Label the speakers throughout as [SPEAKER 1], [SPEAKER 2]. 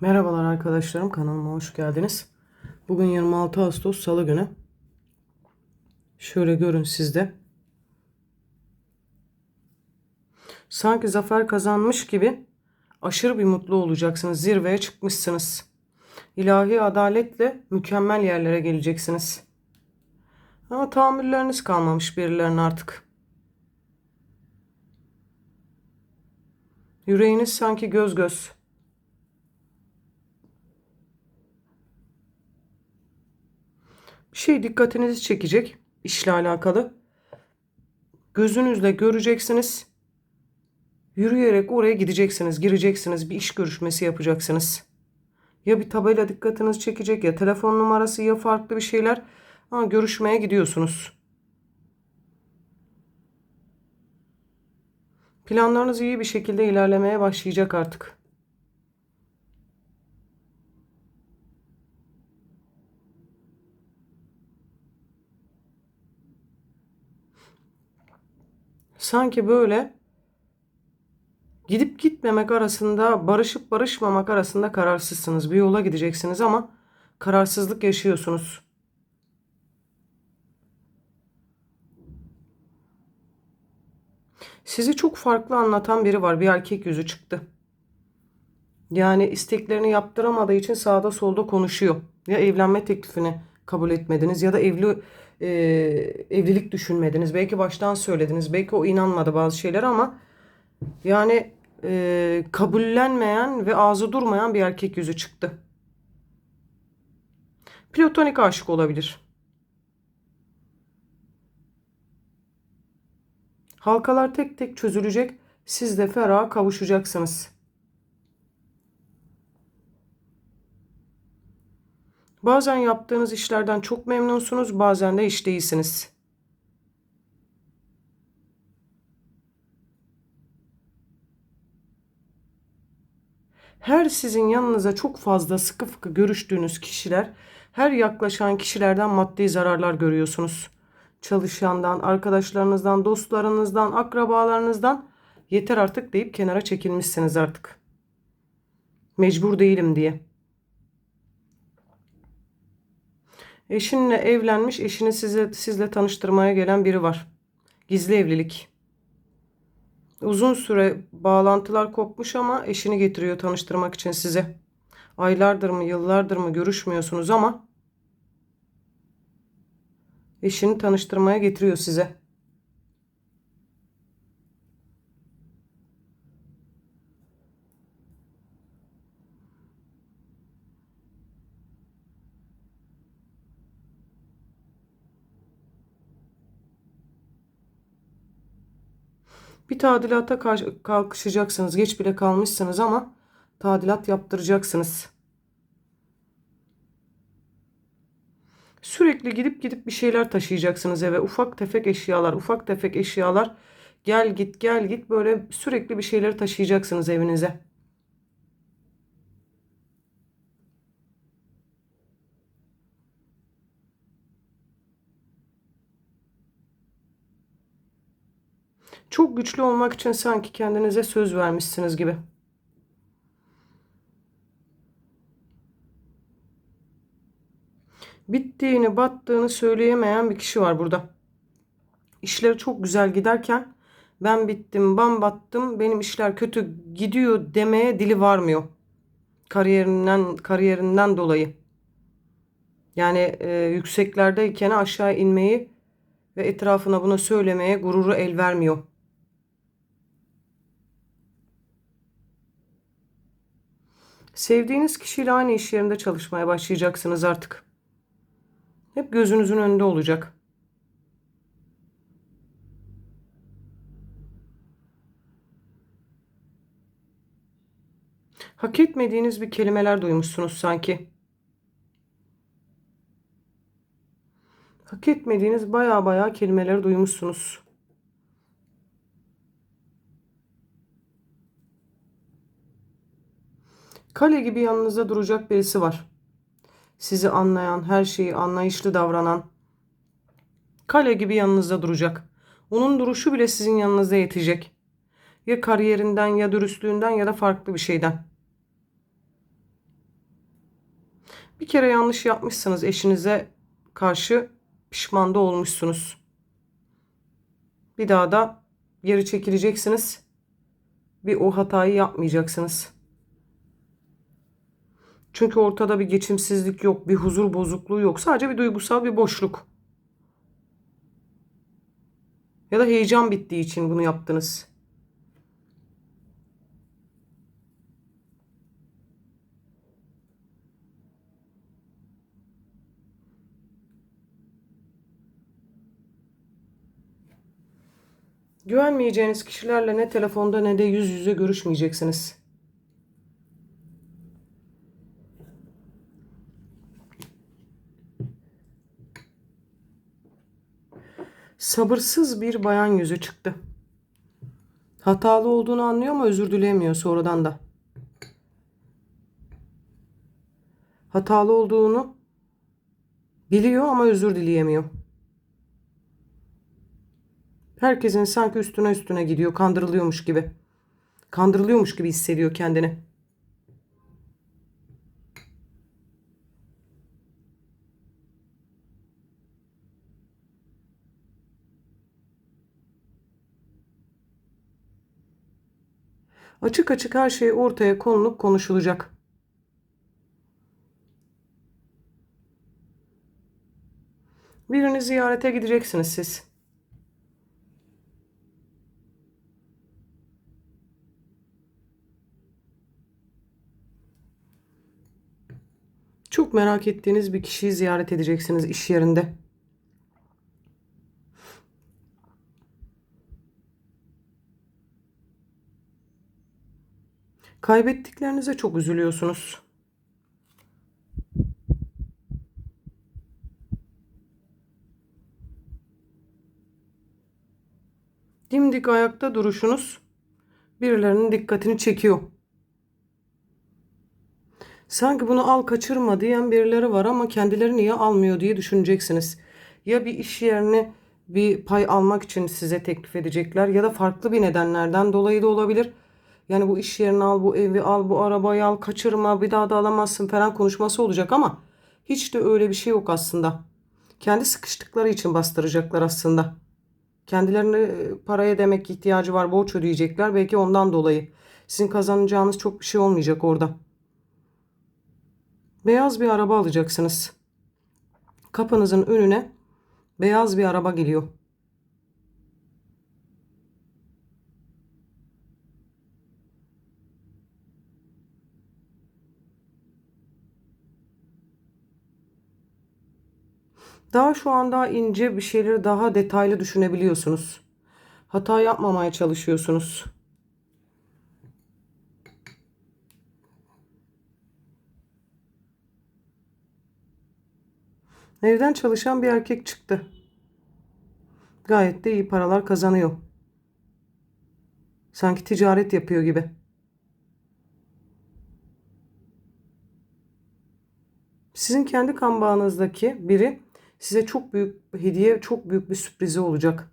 [SPEAKER 1] Merhabalar arkadaşlarım kanalıma hoş geldiniz. Bugün 26 Ağustos Salı günü. Şöyle görün sizde. Sanki zafer kazanmış gibi aşırı bir mutlu olacaksınız. Zirveye çıkmışsınız. İlahi adaletle mükemmel yerlere geleceksiniz. Ama tahammülleriniz kalmamış birilerine artık. Yüreğiniz sanki göz göz. Şey dikkatinizi çekecek işle alakalı. Gözünüzle göreceksiniz. Yürüyerek oraya gideceksiniz, gireceksiniz, bir iş görüşmesi yapacaksınız. Ya bir tabela dikkatinizi çekecek ya telefon numarası ya farklı bir şeyler. Ama görüşmeye gidiyorsunuz. Planlarınız iyi bir şekilde ilerlemeye başlayacak artık. Sanki böyle gidip gitmemek arasında, barışıp barışmamak arasında kararsızsınız. Bir yola gideceksiniz ama kararsızlık yaşıyorsunuz. Sizi çok farklı anlatan biri var. Bir erkek yüzü çıktı. Yani isteklerini yaptıramadığı için sağda solda konuşuyor. Ya evlenme teklifini kabul etmediniz ya da evli e, evlilik düşünmediniz. Belki baştan söylediniz. Belki o inanmadı bazı şeyler ama yani e, kabullenmeyen ve ağzı durmayan bir erkek yüzü çıktı. Platonik aşık olabilir. Halkalar tek tek çözülecek. Siz de feraha kavuşacaksınız. Bazen yaptığınız işlerden çok memnunsunuz, bazen de iş değilsiniz. Her sizin yanınıza çok fazla sıkı fıkı görüştüğünüz kişiler, her yaklaşan kişilerden maddi zararlar görüyorsunuz. Çalışandan, arkadaşlarınızdan, dostlarınızdan, akrabalarınızdan yeter artık deyip kenara çekilmişsiniz artık. Mecbur değilim diye. Eşinle evlenmiş, eşini size, sizle tanıştırmaya gelen biri var. Gizli evlilik. Uzun süre bağlantılar kopmuş ama eşini getiriyor tanıştırmak için size. Aylardır mı, yıllardır mı görüşmüyorsunuz ama eşini tanıştırmaya getiriyor size. Bir tadilata kalkışacaksınız. Geç bile kalmışsınız ama tadilat yaptıracaksınız. Sürekli gidip gidip bir şeyler taşıyacaksınız eve. Ufak tefek eşyalar, ufak tefek eşyalar. Gel git gel git böyle sürekli bir şeyleri taşıyacaksınız evinize. Çok güçlü olmak için sanki kendinize söz vermişsiniz gibi. Bittiğini, battığını söyleyemeyen bir kişi var burada. İşleri çok güzel giderken ben bittim, ben battım, benim işler kötü gidiyor demeye dili varmıyor. Kariyerinden kariyerinden dolayı. Yani e, yükseklerdeyken aşağı inmeyi ve etrafına bunu söylemeye gururu el vermiyor. Sevdiğiniz kişiyle aynı iş yerinde çalışmaya başlayacaksınız artık. Hep gözünüzün önünde olacak. Hak etmediğiniz bir kelimeler duymuşsunuz sanki. Hak etmediğiniz baya baya kelimeleri duymuşsunuz. Kale gibi yanınızda duracak birisi var. Sizi anlayan, her şeyi anlayışlı davranan. Kale gibi yanınızda duracak. Onun duruşu bile sizin yanınızda yetecek. Ya kariyerinden ya dürüstlüğünden ya da farklı bir şeyden. Bir kere yanlış yapmışsınız eşinize karşı pişman da olmuşsunuz. Bir daha da geri çekileceksiniz. Bir o hatayı yapmayacaksınız. Çünkü ortada bir geçimsizlik yok, bir huzur bozukluğu yok. Sadece bir duygusal bir boşluk. Ya da heyecan bittiği için bunu yaptınız. Güvenmeyeceğiniz kişilerle ne telefonda ne de yüz yüze görüşmeyeceksiniz. Sabırsız bir bayan yüzü çıktı. Hatalı olduğunu anlıyor ama özür dileyemiyor sonradan da. Hatalı olduğunu biliyor ama özür dileyemiyor. Herkesin sanki üstüne üstüne gidiyor, kandırılıyormuş gibi. Kandırılıyormuş gibi hissediyor kendini. Açık açık her şey ortaya konulup konuşulacak. Birini ziyarete gideceksiniz siz. Çok merak ettiğiniz bir kişiyi ziyaret edeceksiniz iş yerinde. Kaybettiklerinize çok üzülüyorsunuz. Dimdik ayakta duruşunuz birilerinin dikkatini çekiyor. Sanki bunu al kaçırma diyen birileri var ama kendileri niye almıyor diye düşüneceksiniz. Ya bir iş yerini bir pay almak için size teklif edecekler ya da farklı bir nedenlerden dolayı da olabilir. Yani bu iş yerini al, bu evi al, bu arabayı al, kaçırma, bir daha da alamazsın falan konuşması olacak ama hiç de öyle bir şey yok aslında. Kendi sıkıştıkları için bastıracaklar aslında. Kendilerine paraya demek ihtiyacı var, borç ödeyecekler. Belki ondan dolayı. Sizin kazanacağınız çok bir şey olmayacak orada. Beyaz bir araba alacaksınız. Kapınızın önüne beyaz bir araba geliyor. Daha şu an daha ince bir şeyleri daha detaylı düşünebiliyorsunuz. Hata yapmamaya çalışıyorsunuz. Evden çalışan bir erkek çıktı. Gayet de iyi paralar kazanıyor. Sanki ticaret yapıyor gibi. Sizin kendi kan bağınızdaki biri size çok büyük hediye, çok büyük bir sürprizi olacak.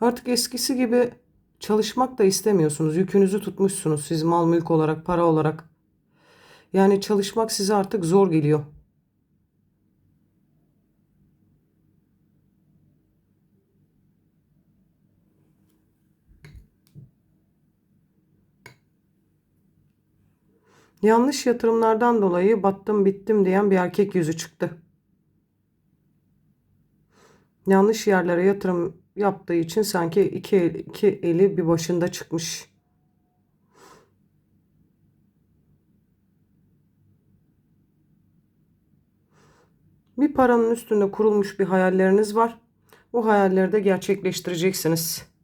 [SPEAKER 1] Artık eskisi gibi çalışmak da istemiyorsunuz. Yükünüzü tutmuşsunuz siz mal mülk olarak, para olarak. Yani çalışmak size artık zor geliyor. Yanlış yatırımlardan dolayı battım bittim diyen bir erkek yüzü çıktı. Yanlış yerlere yatırım yaptığı için sanki iki, iki eli bir başında çıkmış. Bir paranın üstünde kurulmuş bir hayalleriniz var. Bu hayalleri de gerçekleştireceksiniz.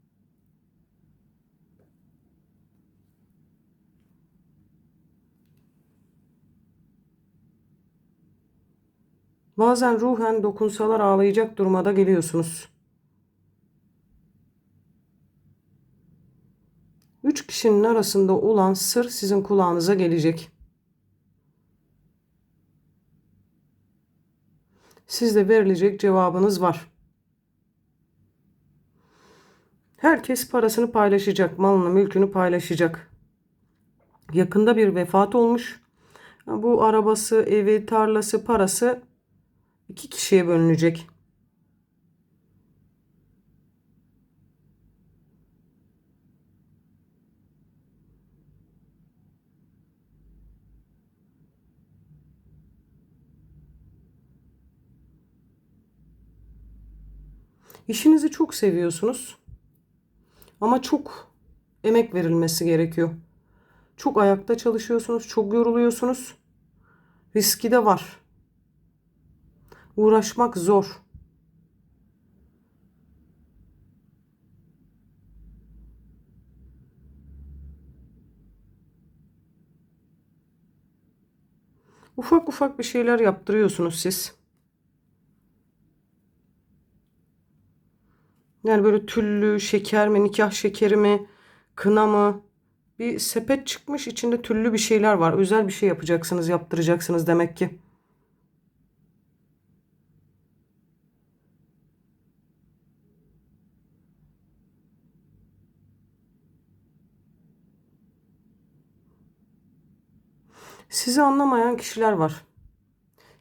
[SPEAKER 1] Bazen ruhen dokunsalar ağlayacak duruma da geliyorsunuz. Üç kişinin arasında olan sır sizin kulağınıza gelecek. Sizde verilecek cevabınız var. Herkes parasını paylaşacak, malını, mülkünü paylaşacak. Yakında bir vefat olmuş. Bu arabası, evi, tarlası, parası iki kişiye bölünecek. İşinizi çok seviyorsunuz. Ama çok emek verilmesi gerekiyor. Çok ayakta çalışıyorsunuz, çok yoruluyorsunuz. Riski de var. Uğraşmak zor. Ufak ufak bir şeyler yaptırıyorsunuz siz. Yani böyle tüllü şeker mi, nikah şekeri mi, kına mı? Bir sepet çıkmış içinde tüllü bir şeyler var. Özel bir şey yapacaksınız, yaptıracaksınız demek ki. Sizi anlamayan kişiler var.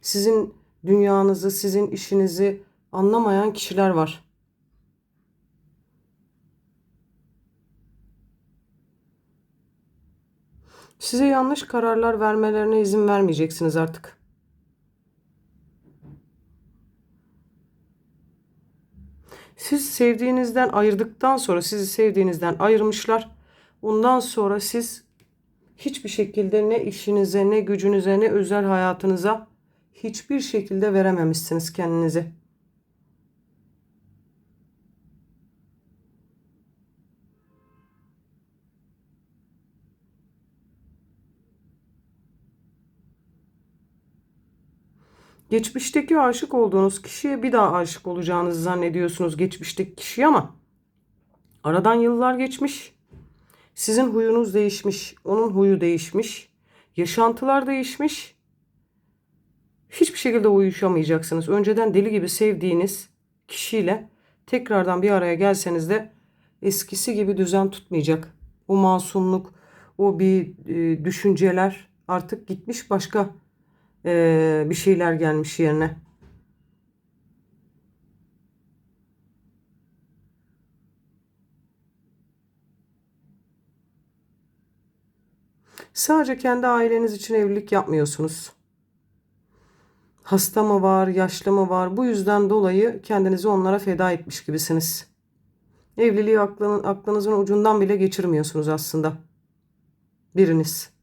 [SPEAKER 1] Sizin dünyanızı, sizin işinizi anlamayan kişiler var. Size yanlış kararlar vermelerine izin vermeyeceksiniz artık. Siz sevdiğinizden ayırdıktan sonra sizi sevdiğinizden ayırmışlar. Ondan sonra siz hiçbir şekilde ne işinize, ne gücünüze, ne özel hayatınıza hiçbir şekilde verememişsiniz kendinizi. Geçmişteki aşık olduğunuz kişiye bir daha aşık olacağınızı zannediyorsunuz geçmişteki kişiye ama aradan yıllar geçmiş. Sizin huyunuz değişmiş, onun huyu değişmiş, yaşantılar değişmiş. Hiçbir şekilde uyuşamayacaksınız. Önceden deli gibi sevdiğiniz kişiyle tekrardan bir araya gelseniz de eskisi gibi düzen tutmayacak. O masumluk, o bir e, düşünceler artık gitmiş başka e, bir şeyler gelmiş yerine. Sadece kendi aileniz için evlilik yapmıyorsunuz. Hasta mı var, yaşlı mı var? Bu yüzden dolayı kendinizi onlara feda etmiş gibisiniz. Evliliği aklın, aklınızın ucundan bile geçirmiyorsunuz aslında. Biriniz.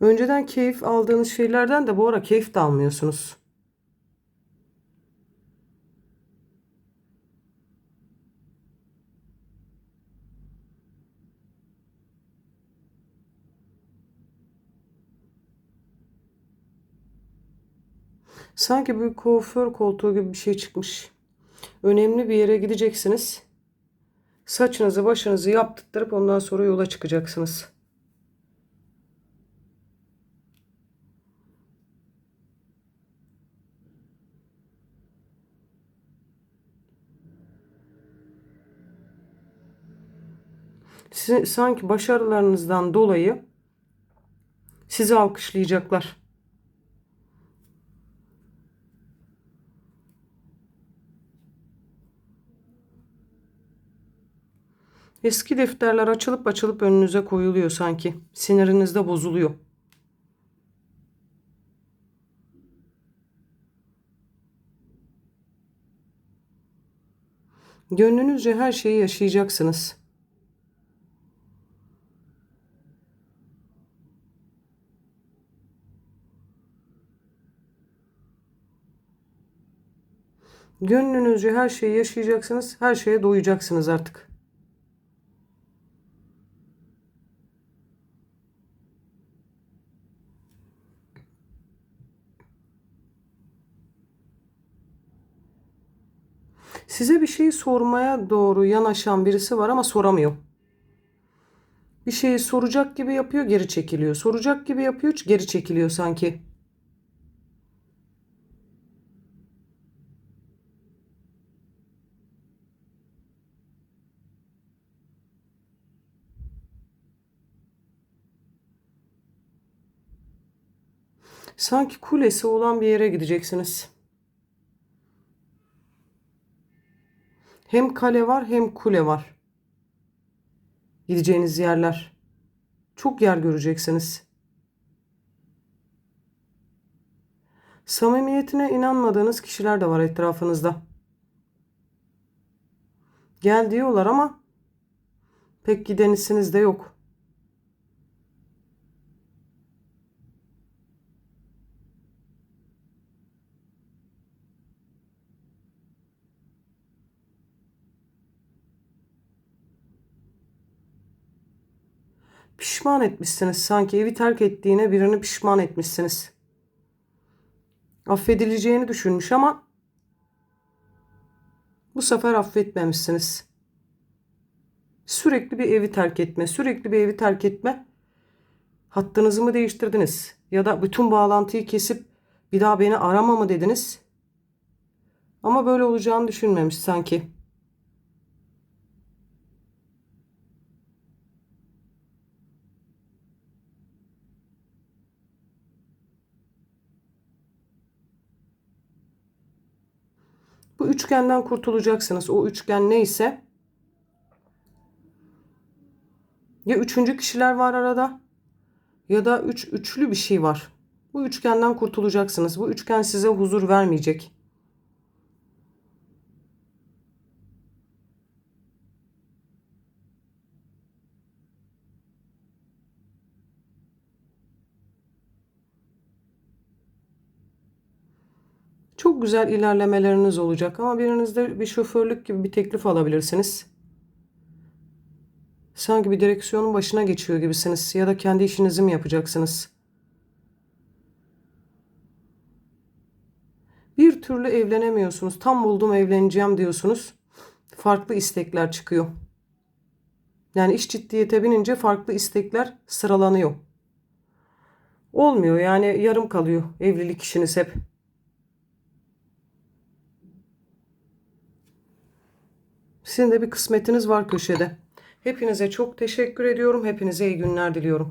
[SPEAKER 1] Önceden keyif aldığınız şeylerden de bu ara keyif de almıyorsunuz. Sanki bir kuaför koltuğu gibi bir şey çıkmış. Önemli bir yere gideceksiniz. Saçınızı başınızı yaptırıp ondan sonra yola çıkacaksınız. Sanki başarılarınızdan dolayı sizi alkışlayacaklar. Eski defterler açılıp açılıp önünüze koyuluyor sanki. Siniriniz de bozuluyor. Gönlünüzce her şeyi yaşayacaksınız. Gönlünüzce her şeyi yaşayacaksınız. Her şeye doyacaksınız artık. Size bir şeyi sormaya doğru yanaşan birisi var ama soramıyor. Bir şeyi soracak gibi yapıyor, geri çekiliyor. Soracak gibi yapıyor, geri çekiliyor sanki. Sanki kulesi olan bir yere gideceksiniz. Hem kale var hem kule var. Gideceğiniz yerler. Çok yer göreceksiniz. Samimiyetine inanmadığınız kişiler de var etrafınızda. Gel diyorlar ama pek gidenisiniz de yok. Pişman etmişsiniz sanki evi terk ettiğine birini pişman etmişsiniz. Affedileceğini düşünmüş ama bu sefer affetmemişsiniz. Sürekli bir evi terk etme, sürekli bir evi terk etme. Hattınızı mı değiştirdiniz? Ya da bütün bağlantıyı kesip bir daha beni arama mı dediniz? Ama böyle olacağını düşünmemiş sanki. Üçgenden kurtulacaksınız. O üçgen neyse ya üçüncü kişiler var arada ya da üç üçlü bir şey var. Bu üçgenden kurtulacaksınız. Bu üçgen size huzur vermeyecek. Güzel ilerlemeleriniz olacak ama birinizde bir şoförlük gibi bir teklif alabilirsiniz. Sanki bir direksiyonun başına geçiyor gibisiniz ya da kendi işinizi mi yapacaksınız? Bir türlü evlenemiyorsunuz. Tam buldum evleneceğim diyorsunuz. Farklı istekler çıkıyor. Yani iş ciddiyete binince farklı istekler sıralanıyor. Olmuyor yani yarım kalıyor evlilik işiniz hep. Sizin de bir kısmetiniz var köşede. Hepinize çok teşekkür ediyorum. Hepinize iyi günler diliyorum.